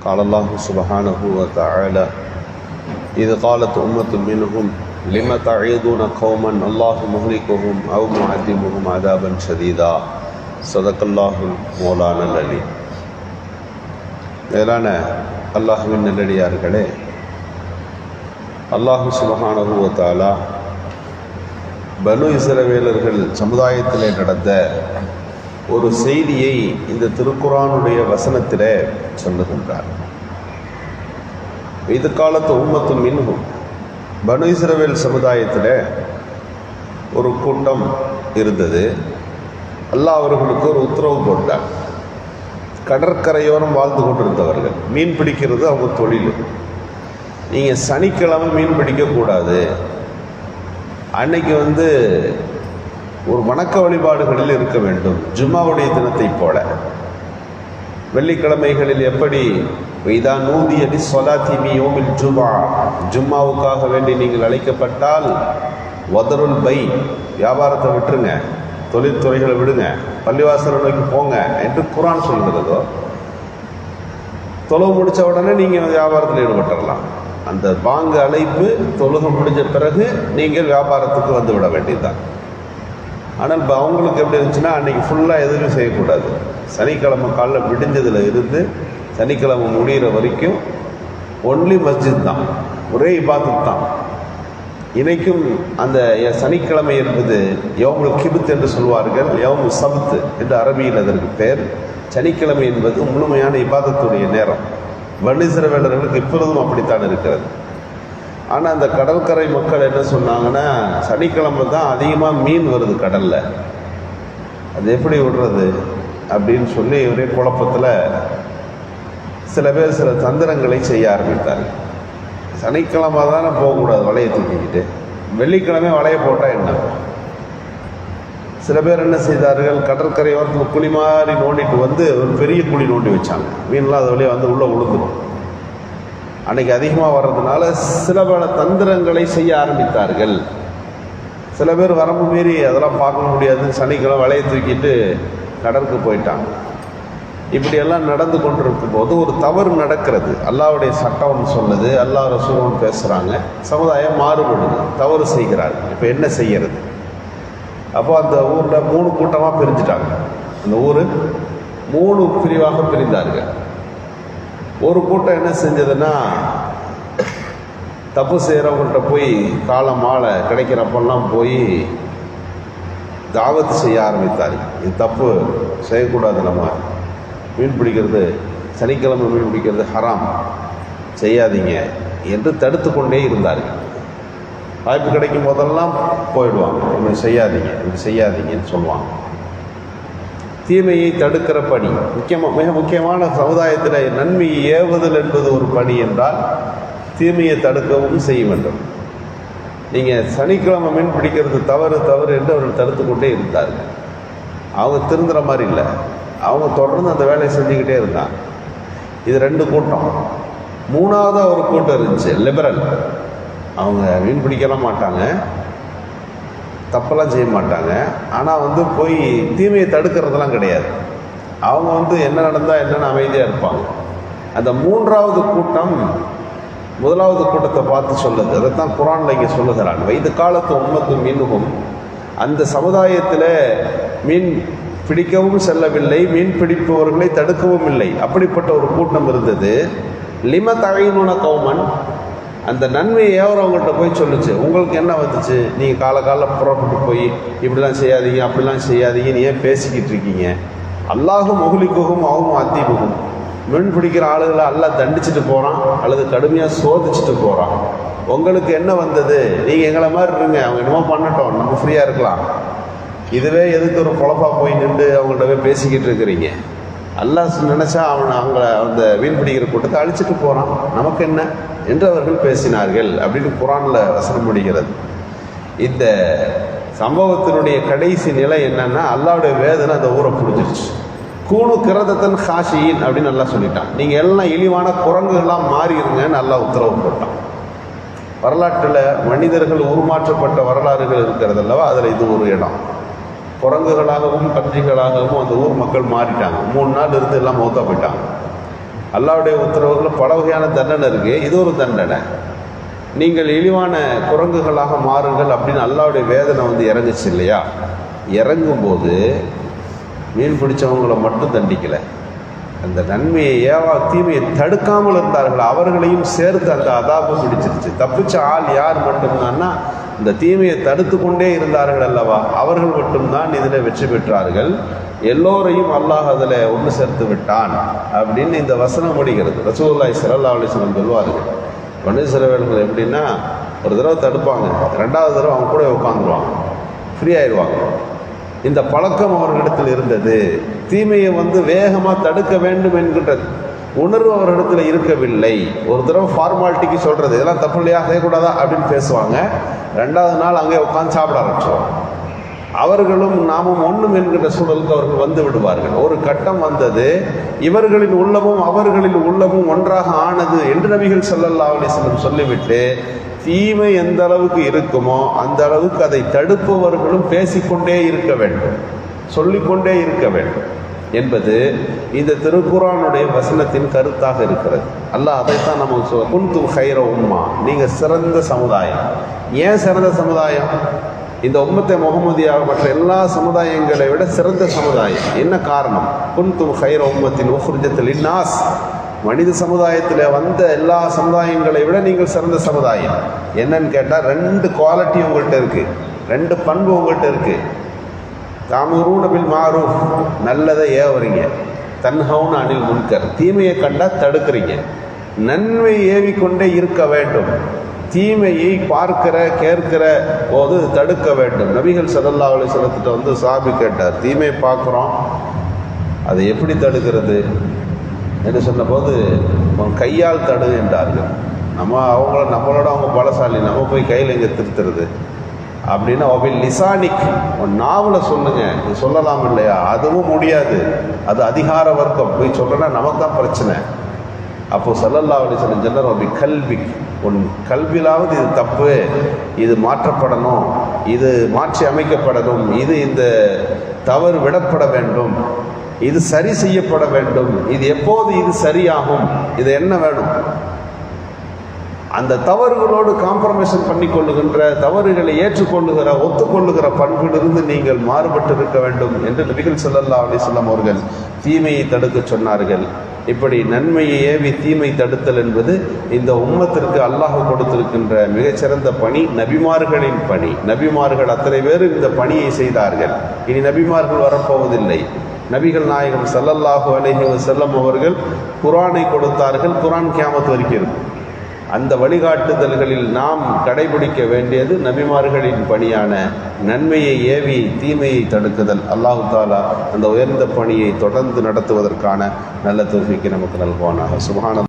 قال الله سبحانه وتعالى إذ قالت أمة منهم لم تعيدون قوما الله مهلكهم أو معذبهم عذابا شديدا صدق الله مولانا العلي மேலான அல்லாஹுவின் நல்லடியார்களே அல்லாஹு சுபஹானஹு வ தஆலா பனு இஸ்ரவேலர்கள் சமுதாயத்திலே நடந்த ஒரு செய்தியை இந்த திருக்குறானுடைய வசனத்தில் சொல்லுகின்றார். இது காலத்து உம்மத்து மின்ஹும் பனு இஸ்ரவேல் சமுதாயத்தில் ஒரு கூட்டம் இருந்தது. அல்லாஹ் அவர்களுக்கு ஒரு உத்தரவு போட்டார். கடற்கரையோரம் வாழ்ந்து கொண்டிருந்தவர்கள் மீன் பிடிக்கிறது அவங்க தொழில். நீங்கள் சனிக்கிழமை மீன் பிடிக்கக்கூடாது. அன்னைக்கு வந்து ஒரு வணக்க வழிபாடுகளில் இருக்க வேண்டும். ஜும்மாவுடைய தினத்தை போல. வெள்ளிக்கிழமைகளில் எப்படி? இதா நூதியடி சொலாத்திமி ஓமில் ஜுமா ஜும்மாவுக்காக வேண்டி நீங்கள் அழைக்கப்பட்டால் வதருள் பை. வியாபாரத்தை விட்டுருங்க. தொழில்துறைகளை விடுங்க. பள்ளிவாசலுக்கு நோக்கி போங்க என்று குரான் சொல்கிறதோ தொழுவு முடித்த உடனே நீங்கள் வியாபாரத்தில் ஈடுபட்டுடலாம் அந்த வாங்க அழைப்பு தொழுகை முடிஞ்ச பிறகு நீங்கள் வியாபாரத்துக்கு வந்து விட வேண்டியதுதான். ஆனால் இப்போ அவங்களுக்கு எப்படி இருந்துச்சுன்னா அன்றைக்கி ஃபுல்லாக எதுவுமே செய்யக்கூடாது. சனிக்கிழமை காலைல விடிஞ்சதில் இருந்து சனிக்கிழமை முடிகிற வரைக்கும் ஒன்லி மஸ்ஜித் தான். ஒரே இபாதத் தான். இன்றைக்கும் அந்த சனிக்கிழமை என்பது யோமுல் கிபுத் என்று சொல்வார்கள் யோமு சபுத்து என்று அரபியில் அதற்கு பெயர். சனிக்கிழமை என்பது முழுமையான இபாதத்துடைய நேரம். வன்னிசிறவேலர்களுக்கு இப்பொழுதும் அப்படித்தான் இருக்கிறது. ஆனால் அந்த கடற்கரை மக்கள் என்ன சொன்னாங்கன்னா சனிக்கிழமை தான் அதிகமாக மீன் வருது கடலில். அது எப்படி விடுறது? அப்படின்னு சொல்லி ஒரே குழப்பத்தில் சில பேர் சில தந்திரங்களை செய்ய ஆரம்பித்தார் சனிக்கிழமை தானே போகக்கூடாது வலையை தூக்கிக்கிட்டு. வெள்ளிக்கிழமை வலையை போட்டால் என்ன? சில பேர் என்ன செய்தார்கள்? கடற்கரை ஓரத்தில் குழி மாதிரி நோண்டிட்டு வந்து ஒரு பெரிய குழி நோண்டி வச்சாங்க. மீன்லாம் அது வழியாக வந்து உள்ளே விழுந்துடும் அன்னைக்கு அதிகமாக வர்றதுனால சில பல தந்திரங்களை செய்ய ஆரம்பித்தார்கள். சில பேர் வரம்பு மீறி அதெல்லாம் பார்க்க முடியாது. சனிக்கிழமை வலையை தூக்கிட்டு கடலுக்கு போயிட்டாங்க. இப்படியெல்லாம் நடந்து கொண்டிருக்கும் போது ஒரு தவறு நடக்கிறது. அல்லாவுடைய சட்டம் சொல்லுது. அல்லா ரசூலும் பேசுகிறாங்க சமுதாயம் மாறுபடுது. தவறு செய்கிறார்கள். இப்போ என்ன செய்கிறது அப்போ அந்த ஊரில் மூணு கூட்டமாக பிரிஞ்சுட்டாங்க. அந்த ஊர் மூணு பிரிவாக பிரிந்தார்கள். ஒரு கூட்டம் என்ன செஞ்சதுன்னா தப்பு செய்கிறவங்கள்ட்ட போய் காலம் மாலை கிடைக்கிறப்பெல்லாம் போய் தாவத்து செய்ய ஆரம்பித்தார். இது தப்பு செய்யக்கூடாது நம்ம. மீன் பிடிக்கிறது சனிக்கிழமை மீன் பிடிக்கிறது ஹராம். செய்யாதீங்க என்று தடுத்து கொண்டே இருந்தார்கள். வாய்ப்பு கிடைக்கும் போதெல்லாம் போயிடுவாங்க. இப்படி செய்யாதீங்க இப்படி செய்யாதீங்கன்னு சொல்லுவாங்க. தீமையை தடுக்கிற பணி. முக்கியமாக மிக முக்கியமான சமுதாயத்தில் நன்மையை ஏவுதல் என்பது ஒரு பணி என்றால் தீமையை தடுக்கவும் செய்ய வேண்டும். நீங்கள் சனிக்கிழமை மீன் பிடிக்கிறது தவறு தவறு என்று அவர்கள் தடுத்து கொண்டே இருந்தார்கள். அவங்க திருந்துற மாதிரி இல்லை. அவங்க தொடர்ந்து அந்த வேலையை செஞ்சுக்கிட்டே இருந்தாங்க. இது ரெண்டு கூட்டம். மூணாவதாக ஒரு கூட்டம் இருந்துச்சு லிபரல் அவங்க மீன் பிடிக்கலாம் மாட்டாங்க. தப்பெல்லாம் செய்ய மாட்டாங்க. ஆனால் வந்து போய் தீமையை தடுக்கிறதெல்லாம் கிடையாது. அவங்க வந்து என்ன நடந்தால் என்னென்னு அமைதியாக இருப்பாங்க. அந்த மூன்றாவது கூட்டம் முதலாவது கூட்டத்தை பார்த்து சொல்லுது. அதைத்தான் குரானில் இங்கே சொல்லுகிறான். வைத்த காலத்து உண்மத்து மீனுகும் அந்த சமுதாயத்தில் மீன் பிடிக்கவும் செல்லவில்லை மீன் பிடிப்பவர்களை தடுக்கவும் இல்லை. அப்படிப்பட்ட ஒரு கூட்டம் இருந்தது. லிம தகையினுன கௌமன்? அந்த நன்மையை ஏவரவங்கள்ட்ட போய் சொல்லுச்சு. உங்களுக்கு என்ன வந்துச்சு? நீங்கள் கால கால புறப்பட்டு போய் இப்படிலாம் செய்யாதீங்க அப்படிலாம் செய்யாதீங்கன்னு ஏன் பேசிக்கிட்டு இருக்கீங்க? அல்லாஹும் முகுலிக்குகும் அவங்க அத்தீபுகும் மீன் பிடிக்கிற ஆளுகளை எல்லாம் தண்டிச்சுட்டு போகிறான் அல்லது கடுமையாக சோதிச்சுட்டு போகிறான் உங்களுக்கு என்ன வந்தது? நீங்கள் எங்களை மாதிரி இருங்க. அவங்க என்னமோ பண்ணட்டும். நம்ம ஃப்ரீயாக இருக்கலாம். இதுவே எதுக்கு ஒரு குழப்பா போய் நின்று அவங்கள்ட்ட போய் பேசிக்கிட்டு இருக்கிறீங்க? அல்லாஹ் நினச்சா அவனை அவங்கள அந்த வீண் பிடிக்கிற கூட்டத்தை அழிச்சிட்டு போகிறான் நமக்கு என்ன? என்று அவர்கள் பேசினார்கள். அப்படின்னு குரானில் வசனம் முடிகிறது. இந்த சம்பவத்தினுடைய கடைசி நிலை என்னன்னா அல்லாவுடைய வேதனை அந்த ஊரை புரிஞ்சிருச்சு. கூணு கிரதத்தன் ஹாஷியின் அப்படின்னு நல்லா சொல்லிட்டான். நீங்கள் எல்லாம் இழிவான குரங்குகளாக மாறிடுங்கன்னு நல்லா உத்தரவு போட்டான். வரலாற்றில் மனிதர்கள் உருமாற்றப்பட்ட வரலாறுகள் இருக்கிறது அல்லவா? அதில் இது ஒரு இடம். குரங்குகளாகவும் பன்றிகளாகவும் அந்த ஊர் மக்கள் மாறிட்டாங்க. மூணு நாள் இருந்து எல்லாம் மௌத்தா போயிட்டாங்க. அல்லாவுடைய உத்தரவுகளில் பல வகையான தண்டனை இருக்குது இது ஒரு தண்டனை. நீங்கள் இழிவான குரங்குகளாக மாறுங்கள் அப்படின்னு அல்லாவுடைய வேதனை வந்து இறங்குச்சு இல்லையா? இறங்கும்போது மீன் பிடிச்சவங்களை மட்டும் தண்டிக்கலை. அந்த நன்மையை ஏவா தீமையை தடுக்காமல் இருந்தார்கள்? அவர்களையும் சேர்த்து அந்த அதாபம் பிடிச்சிருச்சு. தப்பிச்ச ஆள் யார் மட்டும்தான்னா இந்த தீமையை தடுத்து கொண்டே இருந்தார்கள் அல்லவா? அவர்கள் மட்டும்தான் இதில் வெற்றி பெற்றார்கள். எல்லோரையும் அல்லாஹ் அதில் ஒன்று சேர்த்து விட்டான் அப்படின்னு இந்த வசனம் முடிகிறது. ரசூல்லாய் சல்லா அலிஸ்லம் சொல்வார்கள். பன்னீர்செல்வர்கள் எப்படின்னா ஒரு தடவை தடுப்பாங்க. ரெண்டாவது தடவை அவங்க கூட உட்காந்துருவாங்க. ஃப்ரீ ஆயிடுவாங்க. இந்த பழக்கம் அவர்களிடத்தில் இருந்தது. தீமையை வந்து வேகமாக தடுக்க வேண்டும் என்கின்ற உணர்வு அவரிடத்தில் இருக்கவில்லை. ஒரு தடவை ஃபார்மாலிட்டிக்கு சொல்கிறது இதெல்லாம் தப்பு இல்லையா? செய்யக்கூடாதா? அப்படின்னு பேசுவாங்க. ரெண்டாவது நாள் அங்கே உட்காந்து சாப்பிட ஆரம்பிச்சிடுவாங்க அவர்களும் நாமும் ஒன்றும் என்கின்ற சூழலுக்கு அவர்கள் வந்து விடுவார்கள். ஒரு கட்டம் வந்தது. இவர்களின் உள்ளமும் அவர்களின் உள்ளமும் ஒன்றாக ஆனது என்று நபிகள் ஸல்லல்லாஹு அலிஸ்லம் சொல்லிவிட்டு தீமை எந்த அளவுக்கு இருக்குமோ அந்த அளவுக்கு அதை தடுப்பவர்களும் பேசிக்கொண்டே இருக்க வேண்டும். சொல்லிக்கொண்டே இருக்க வேண்டும். என்பது இந்த திருக்குறானுடைய வசனத்தின் கருத்தாக இருக்கிறது. அல்லாஹ் அதைத்தான் நம்ம சொல்ல குன்தும் ஹைர உம்மா. நீங்கள் சிறந்த சமுதாயம். ஏன் சிறந்த சமுதாயம்? இந்த உம்மத்தை முகமதியாக மற்ற எல்லா சமுதாயங்களை விட சிறந்த சமுதாயம். என்ன காரணம்? குன்தும் ஹைர உம்மத்தின் உஹ்ருஜத்தில் இன்னாஸ். மனித சமுதாயத்தில் வந்த எல்லா சமுதாயங்களை விட நீங்கள் சிறந்த சமுதாயம். என்னன்னு கேட்டால் ரெண்டு குவாலிட்டி உங்கள்கிட்ட இருக்குது ரெண்டு பண்பு உங்கள்கிட்ட இருக்குது தாமூரூன் அபில் மாரூஃப். நல்லதை ஏவுறீங்க. தன்ஹவுன் அணில் முன்கர். தீமையை கண்டால் தடுக்கிறீங்க. நன்மை ஏவிக்கொண்டே இருக்க வேண்டும். தீமையை பார்க்கிற கேட்கிற போது தடுக்க வேண்டும். நபிகள் சதல்லா அலைஹி வஸல்லத்திட்ட வந்து சாபி கேட்டார். தீமையை பார்க்குறோம். அதை எப்படி தடுக்கிறது? என்று சொன்னபோது உன் கையால் தடு என்றார்கள். நம்ம அவங்கள நம்மளோட அவங்க பலசாலி. நம்ம போய் கையில் எங்கே திருத்துறது. அப்படின்னா ஒபில் லிசானிக். உன் நாவலை சொல்லுங்க. இது சொல்லலாம் இல்லையா? அதுவும் முடியாது. அது அதிகார வர்க்கம். போய் சொல்றேன்னா நமக்கு தான் பிரச்சனை. அப்போது சல்லல்லா அலி சொல்லம் சொன்னார் ஒபி கல்வி உன் கல்வியிலாவது இது தப்பு. இது மாற்றப்படணும். இது மாற்றி அமைக்கப்படணும். இது இந்த தவறு விடப்பட வேண்டும். இது சரி செய்யப்பட வேண்டும். இது எப்போது இது சரியாகும்? இது என்ன வேணும்? அந்த தவறுகளோடு காம்ப்ரமைசன் பண்ணி கொள்ளுகின்ற தவறுகளை ஏற்றுக்கொள்ளுகிற ஒத்துக்கொள்ளுகிற பண்பிலிருந்து நீங்கள் மாறுபட்டு இருக்க வேண்டும் என்று நபிகள் ஸல்லல்லாஹு அலைஹி அவர்கள் தீமையை தடுக்க சொன்னார்கள். இப்படி நன்மையை ஏவி தீமை தடுத்தல் என்பது இந்த உம்மத்திற்கு அல்லாஹ் கொடுத்திருக்கின்ற மிகச்சிறந்த பணி நபிமார்களின் பணி. நபிமார்கள் அத்தனை பேர் இந்த பணியை செய்தார்கள். இனி நபிமார்கள் வரப்போவதில்லை. நபிகள் நாயகம் சல்லல்லாஹு அலஹி செல்லம் அவர்கள் குரானை கொடுத்தார்கள். குரான் கேமத்து வரைக்கும் இருக்கும். அந்த வழிகாட்டுதல்களில் நாம் கடைபிடிக்க வேண்டியது நபிமார்களின் பணியான நன்மையை ஏவி தீமையை தடுக்குதல். அல்லாஹு தாலா அந்த உயர்ந்த பணியை தொடர்ந்து நடத்துவதற்கான நல்ல தோல்விக்கு நமக்கு நல்குவானாக. சுபஹான